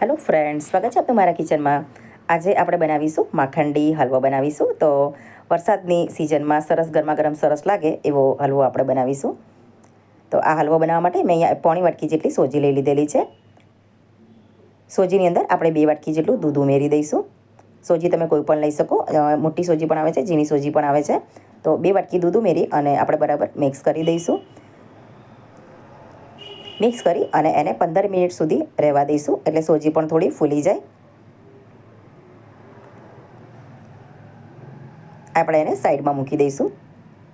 Hello friend સ્વાગત છે આપણે મારા કિચનમાં. આજે આપણે બનાવીશું માખંડી હલવો બનાવીશું. તો વરસાદની સિઝનમાં સરસ ગરમા ગરમ સરસ લાગે એવો હલવો આપણે બનાવીશું. તો આ હલવો બનાવવા માટે મેં અહીંયા પોણી વાટકી જેટલી સોજી લઈ લીધેલી છે. સોજીની અંદર આપણે બે વાટકી જેટલું દૂધ ઉમેરી દઈશું. સોજી તમે કોઈ પણ લઈ શકો. મોટી સોજી પણ આવે છે, ઝીણી સોજી પણ આવે છે. તો બે વાટકી દૂધ ઉમેરી અને આપણે બરાબર મિક્સ કરી દઈશું. મિક્સ કરી અને એને પંદર મિનિટ સુધી રહેવા દઈશું. એટલે સોજી પણ થોડી ફૂલી જાય. આપણે એને સાઈડમાં મૂકી દઈશું.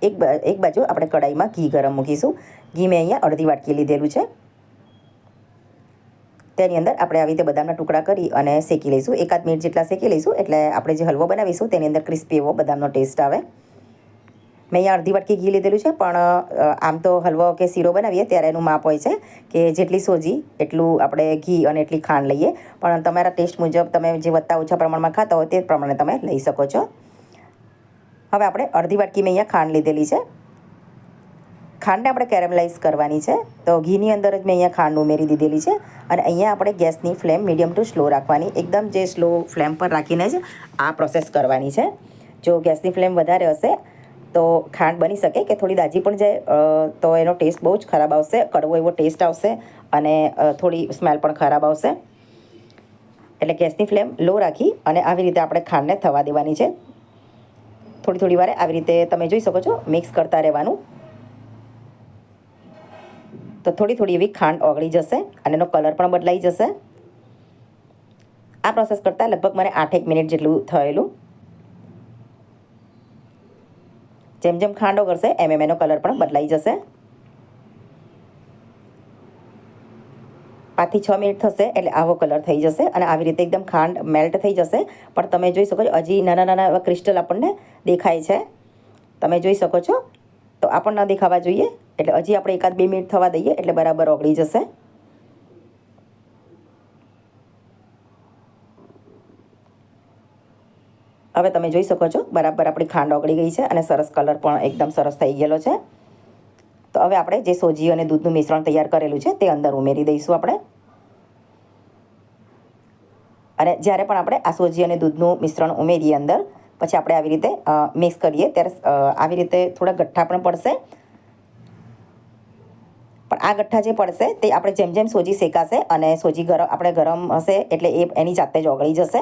એક એક બાજુ આપણે કડાઈમાં ઘી ગરમ મૂકીશું. ઘી મેં અહીંયા અડધી વાટકી લીધેલું છે. તેની અંદર આપણે આવી રીતે બદામના ટુકડા કરી અને શેકી લઈશું. એકાદ મિનિટ જેટલા શેકી લઈશું એટલે આપણે જે હલવો બનાવીશું તેની અંદર ક્રિસ્પી એવો બદામનો ટેસ્ટ આવે. મેં અહીંયા અડધી વટકી ઘી લીધેલું છે, પણ આમ તો હલવો કે શીરો બનાવીએ ત્યારે એનું માપ હોય છે કે જેટલી સોજી, એટલું આપણે ઘી અને એટલી ખાંડ લઈએ. પણ તમારા ટેસ્ટ મુજબ તમે જે વધતા ઓછા પ્રમાણમાં ખાતા હોય તે પ્રમાણે તમે લઈ શકો છો. હવે આપણે અડધી વાટકી મેં અહીંયા ખાંડ લીધેલી છે. ખાંડને આપણે કેરેમલાઇઝ કરવાની છે. તો ઘીની અંદર જ મેં અહીંયા ખાંડ ઉમેરી દીધેલી છે અને અહીંયા આપણે ગેસની ફ્લેમ મીડિયમ ટુ સ્લો રાખવાની. એકદમ જે સ્લો ફ્લેમ પર રાખીને જ આ પ્રોસેસ કરવાની છે. જો ગેસની ફ્લેમ વધારે હશે તો ખાંડ બની શકે કે થોડી દાજી પણ જાય તો એનો ટેસ્ટ બહુ જ ખરાબ આવશે, કડવો એવો ટેસ્ટ આવશે અને થોડી સ્મેલ પણ ખરાબ આવશે. એટલે ગેસની ફ્લેમ લો રાખી અને આવી રીતે આપણે ખાંડને થવા દેવાની છે. થોડી થોડી વારે આવી રીતે તમે જોઈ શકો છો, મિક્સ કરતા રહેવાનું. તો થોડી થોડી એવી ખાંડ ઓગળી જશે અને એનો કલર પણ બદલાઈ જશે. આ પ્રોસેસ કરતાં લગભગ મને આઠેક મિનિટ જેટલું થયેલું. જેમ જેમ ખાંડો કરશે, એમ એમ એનો કલર પણ બદલાઈ જશે. પાંચથી છ મિનિટ થશે એટલે આવો કલર થઈ જશે અને આવી રીતે એકદમ ખાંડ મેલ્ટ થઈ જશે. પણ તમે જોઈ શકો છો, હજી નાના નાના એવા ક્રિસ્ટલ આપણને દેખાય છે. તમે જોઈ શકો છો, તો આ પણ ન દેખાવા જોઈએ, એટલે હજી આપણે એકાદ બે મિનિટ થવા દઈએ એટલે બરાબર ઓગળી જશે. હવે તમે જોઈ શકો છો, બરાબર આપણી ખાંડ ઓગળી ગઈ છે અને સરસ કલર પણ એકદમ સરસ થઈ ગયેલો છે. તો હવે આપણે જે સોજી અને દૂધનું મિશ્રણ તૈયાર કરેલું છે, તે અંદર ઉમેરી દઈશું આપણે. અને જ્યારે પણ આપણે આ સોજી અને દૂધનું મિશ્રણ ઉમેરીએ અંદર, પછી આપણે આવી રીતે મિક્સ કરીએ, ત્યારે આવી રીતે થોડા ગઠ્ઠા પણ પડશે. પણ આ ગઠ્ઠા જે પડશે, તે આપણે જેમ જેમ સોજી શેકાશે અને સોજી ગરમ, આપણે ગરમ હશે એટલે એ એની જાતે જ ઓગળી જશે.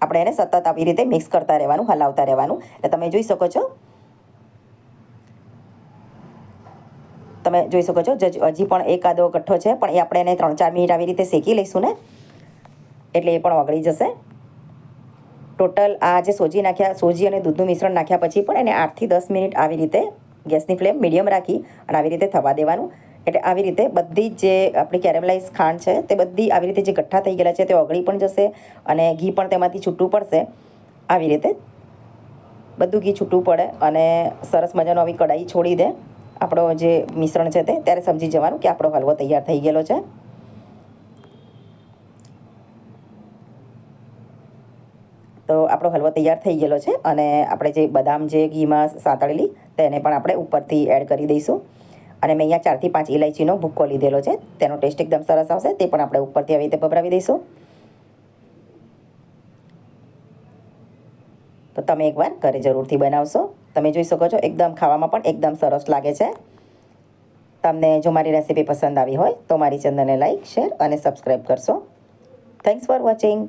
આપણે એને સતત આવી રીતે મિક્સ કરતા રહેવાનું, હલાવતા રહેવાનું. એટલે તમે જોઈ શકો છો. તમે જોઈ શકો છો હજી પણ એકાદો કઠ્ઠો છે, પણ એ આપણે એને ત્રણ ચાર મિનિટ આવી રીતે શેકી લઈશું ને. એટલે એ પણ ઓગળી જશે. ટોટલ આ જે સોજી નાખ્યા, સોજી અને દૂધનું મિશ્રણ નાખ્યા પછી પણ એને આઠથી દસ મિનિટ આવી રીતે ગેસની ફ્લેમ મીડિયમ રાખી અને આવી રીતે થવા દેવાનું. એટલે આવી રીતે બધી જ આપણી કેરેમલાઇઝ ખાંડ છે, તે બધી આવી રીતે જે ગઠ્ઠા થઈ ગયેલા છે, તે ઓગળી પણ જશે અને ઘી પણ તેમાંથી છૂટું પડશે. આવી રીતે બધું ઘી છૂટું પડે અને સરસ મજાનો આવી કઢાઈ છોડી દે. આપણો જે મિશ્રણ છે તે, ત્યારે સમજી જવાનું કે આપણો હલવો તૈયાર થઈ ગયેલો છે. તો આપણો હલવો તૈયાર થઈ ગયેલો છે અને આપણે જે બદામ જે ઘીમાં સાંતળેલી, તેને પણ આપણે ઉપરથી એડ કરી દઈશું. અને મેં અહીંયા ચારથી પાંચ ઇલાયચીનો ભૂક્કો લીધેલો છે. તેનો ટેસ્ટ એકદમ સરસ આવશે. તે પણ આપણે ઉપરથી આવી રીતે ભભરાવી દઈશું. તો તમે એકવાર ઘરે જરૂરથી બનાવશો. તમે જોઈ શકો છો, એકદમ ખાવામાં પણ એકદમ સરસ લાગે છે. તમને જો મારી રેસીપી પસંદ આવી હોય, તો મારી ચેનલને લાઈક, શેર અને સબસ્ક્રાઈબ કરશો. Thanks for watching